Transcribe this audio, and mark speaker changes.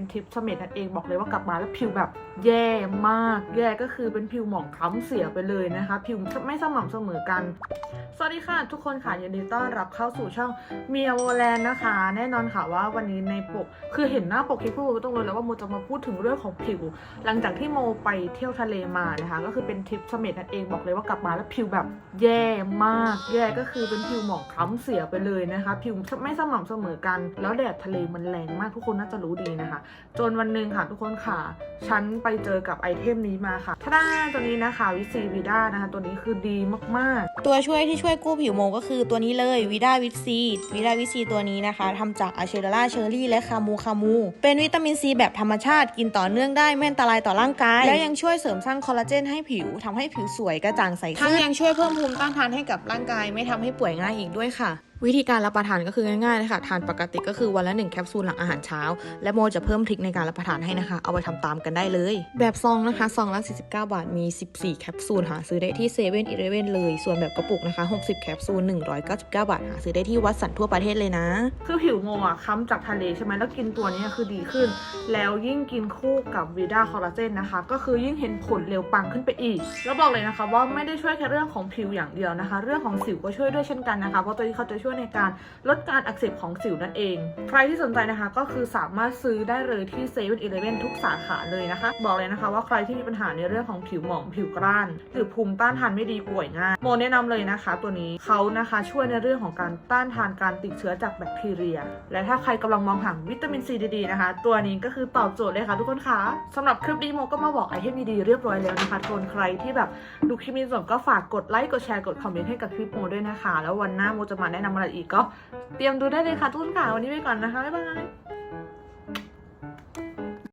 Speaker 1: เป็นทริปเสม็ดนั่นเองบอกเลยว่ากลับมาแล้วผิวแบบแย่มาก แย่ก็คือเป็นผิวหมองคล้ำเสียไปเลยนะคะ ผิวไม่สม่ำเสมอกัน สวัสดีค่ะ ทุกคนค่ะยินดีต้อนรับเข้าสู่ช่องเมียโวแลนด์นะคะ แน่นอนค่ะว่าวันนี้ในปกคือเห็นหน้าปกคลิปพูดก็ต้องรู้แล้วว่าโมจะมาพูดถึงเรื่องของผิว หลังจากที่โมไปเที่ยวทะเลมานะคะ ก็คือเป็นทริปเสม็ดนั่นเองบอกเลยว่ากลับมาแล้วผิวแบบแย่มากแย่ก็คือเป็นผิวหมองคล้ำเสียไปเลยนะคะ ผิวไม่สม่ำเสมอกัน แล้วแดดทะเลมันแรงมากทุกคนน่าจะรู้ดีนะคะ จนวันหนึ่งค่ะทุกคนค่ะฉันไปเจอกับไอเทมนี้มาค่ะท่าด้าตัวนี้นะคะวิซีวีด้านะคะ ตัวนี้คือดีมากๆ
Speaker 2: ตัวช่วยที่ช่วยกู้ผิวโมก็คือตัวนี้เลยวิดาวิตซีวิดาวิตซีตัวนี้นะคะทำจากอะเชอร่าเชอรี่และคามูคามู เป็นวิตามินซีแบบธรรมชาติกินต่อเนื่องได้ไม่อันตรายต่อร่างกาย และยังช่วยเสริมสร้างคอลลาเจนให้ผิวทำให้ผิวสวยกระจ่างใสขึ้นทั้งยังช่วยเพิ่มภูมิต้านทานให้กับร่างกาย ไม่ทำให้ป่วยง่ายอีกด้วยค่ะ วิธีการรับประทานก็คือง่ายๆเลยค่ะทานปกติก็คือวันละ1แคปซูลหลังอาหารเช้า และโมจะเพิ่มทริคในการรับประทานให้นะคะ เอาไปทำตามกันได้เลย แบบซองนะคะซองละ49 บาทมี 14 แคปซูลหาซื้อได้ที่เซเว่นอีเลเว่นเลย ส่วนแบบกระปุกนะคะ 60 แคปซูล 199 บาท หาซื้อได้ที่วัดสันทั่วประเทศเลยนะ
Speaker 1: คือผิวโมอะค้ำจากทะเลใช่ไหมแล้วกินตัวนี้คือดีขึ้น แล้วยิ่งกินคู่กับวีด้าคอลลาเจนนะคะ ก็คือยิ่งเห็นผลเร็วปังขึ้นไปอีก แล้วบอกเลยนะคะว่าไม่ได้ช่วยแค่เรื่องของผิวอย่างเดียวนะคะ เรื่องของสิวก็ช่วยด้วยเช่นกันนะคะเพราะตัวนี้เขาจะช่วยในการลดการอักเสบของสิวนั่นเอง ใครที่สนใจนะคะก็คือสามารถซื้อได้เลยที่เซเว่นอีเลฟเว่นทุกสาขาเลยนะคะ บอกเลยนะคะว่าใครที่มีปัญหาในเรื่องของผิวหมองผิวกร้าน หรือภูมิต้านทานไม่ดีป่วยง่ายโมแนะนำเลยนะคะ ตัวนี้เขานะคะช่วยในเรื่องของการต้านทานการติดเชื้อจากแบคทีเรีย และถ้าใครกำลังมองหาวิตามินซีดีๆนะคะ ตัวนี้ก็คือตอบโจทย์เลยค่ะทุกคนคะสำหรับคลิปนี้โมก็มาบอกไอเทมดีๆเรียบร้อยแล้วนะคะทุกคนใครที่แบบดูคลิปนี้จบก็ฝากกดไลค์กดแชร์กดคอมเมนต์ให้กับคลิปโมด้วยนะคะ แล้ววันหน้าโมจะมาแนะนำอะไรอีกก็เตรียมดูได้เลยค่ะทุกคนค่ะวันนี้ไปก่อนนะคะบ๊ายบาย